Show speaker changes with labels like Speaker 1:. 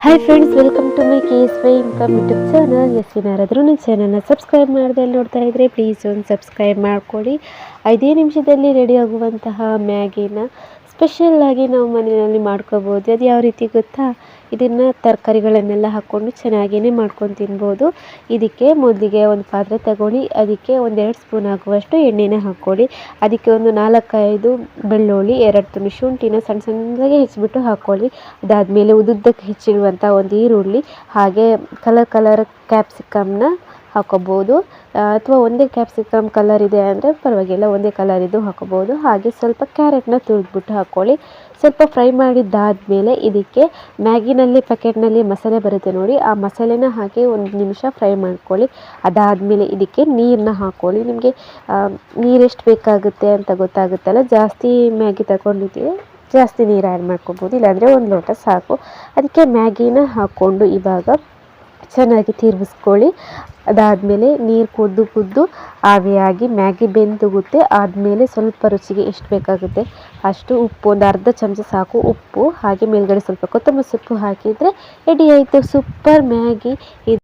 Speaker 1: Hi friends welcome to my K S Y income YouTube channel S ಏನಾರಾದರೂ ನನ್ನ ಚಾನಲ್ನ subscribe ಮಾಡದೆ ನೋಡ್ತಾ ಇದ್ದರೆ ಪ್ಲೀಸ್ ಒಂದು ಸಬ್ಸ್ಕ್ರೈಬ್ ಮಾಡಿಕೊಡಿ ಐದೇ ನಿಮಿಷದಲ್ಲಿ ರೆಡಿ ಆಗುವಂತಹ ಮ್ಯಾಗಿನ ಸ್ಪೆಷಲ್ ಆಗಿ ನಾವು ಮನೆಯಲ್ಲಿ ಮಾಡ್ಕೋಬೋದು. ಅದು ಯಾವ ರೀತಿ ಗೊತ್ತಾ? ಇದನ್ನು ತರಕಾರಿಗಳನ್ನೆಲ್ಲ ಹಾಕ್ಕೊಂಡು ಚೆನ್ನಾಗಿಯೇ ಮಾಡ್ಕೊಂಡು ತಿನ್ಬೋದು. ಇದಕ್ಕೆ ಮೊದಲಿಗೆ ಒಂದು ಪಾತ್ರೆ ತಗೊಳ್ಳಿ, ಅದಕ್ಕೆ ಒಂದೆರಡು ಸ್ಪೂನ್ ಆಗುವಷ್ಟು ಎಣ್ಣೆನ ಹಾಕ್ಕೊಳ್ಳಿ. ಅದಕ್ಕೆ ಒಂದು ನಾಲ್ಕೈದು ಬೆಳ್ಳುಳ್ಳಿ, ಎರಡು ತುಂಡು ಶುಂಠಿನ ಸಣ್ಣ ಸಣ್ಣದಾಗಿ ಹೆಚ್ಚಿಬಿಟ್ಟು ಹಾಕ್ಕೊಳ್ಳಿ. ಅದಾದಮೇಲೆ ಉದ್ದುದ್ದಕ್ಕೆ ಹೆಚ್ಚಿರುವಂಥ ಒಂದು ಈರುಳ್ಳಿ, ಹಾಗೆ ಕಲರ್ ಕಲರ್ ಕ್ಯಾಪ್ಸಿಕಮ್ನ ಹಾಕೋಬೋದು. ಅಥವಾ ಒಂದೇ ಕ್ಯಾಪ್ಸಿಕಮ್ ಕಲರ್ ಇದೆ ಅಂದರೆ ಪರವಾಗಿಲ್ಲ, ಒಂದೇ ಕಲರ್ ಇದು ಹಾಕೋಬೋದು. ಹಾಗೆ ಸ್ವಲ್ಪ ಕ್ಯಾರೆಟ್ನ ತುರಿದ್ಬಿಟ್ಟು ಹಾಕ್ಕೊಳ್ಳಿ ಸ್ವಲ್ಪ ಫ್ರೈ ಮಾಡಿದ್ದಾದಮೇಲೆ ಇದಕ್ಕೆ ಮ್ಯಾಗಿನಲ್ಲಿ ಪ್ಯಾಕೆಟ್ನಲ್ಲಿ ಮಸಾಲೆ ಬರುತ್ತೆ ನೋಡಿ, ಆ ಮಸಾಲೆನ ಹಾಕಿ ಒಂದು ನಿಮಿಷ ಫ್ರೈ ಮಾಡ್ಕೊಳ್ಳಿ. ಅದಾದಮೇಲೆ ಇದಕ್ಕೆ ನೀರನ್ನ ಹಾಕ್ಕೊಳ್ಳಿ ನಿಮಗೆ ನೀರು ಎಷ್ಟು ಬೇಕಾಗುತ್ತೆ ಅಂತ ಗೊತ್ತಾಗುತ್ತಲ್ಲ, ಜಾಸ್ತಿ ಮ್ಯಾಗಿ ತಗೊಂಡಿದ್ದೀವಿ ಜಾಸ್ತಿ ನೀರು ಆ್ಯಡ್ ಮಾಡ್ಕೊಬೋದು. ಇಲ್ಲಾಂದರೆ ಒಂದು ಲೋಟ ಸಾಕು. ಅದಕ್ಕೆ ಮ್ಯಾಗಿನ ಹಾಕ್ಕೊಂಡು ಇವಾಗ ಚೆನ್ನಾಗಿ ತಿರುಗಿಸ್ಕೊಳ್ಳಿ ಅದಾದಮೇಲೆ ನೀರು ಕುದ್ದು ಕುದ್ದು ಆವಿಯಾಗಿ ಮ್ಯಾಗಿ ಬೆಂದುಗುತ್ತೆ. ಆದಮೇಲೆ ಸ್ವಲ್ಪ ರುಚಿಗೆ ಎಷ್ಟು ಬೇಕಾಗುತ್ತೆ ಅಷ್ಟು ಉಪ್ಪು, ಒಂದು ಅರ್ಧ ಚಮಚ ಸಾಕು ಉಪ್ಪು, ಹಾಗೆ ಮೇಲ್ಗಡೆ ಸ್ವಲ್ಪ ಕೊತ್ತಂಬರಿ ಸೊಪ್ಪು ಹಾಕಿದರೆ ರೆಡಿ ಆಯಿತು. ಸೂಪರ್ ಮ್ಯಾಗಿ ಇದು.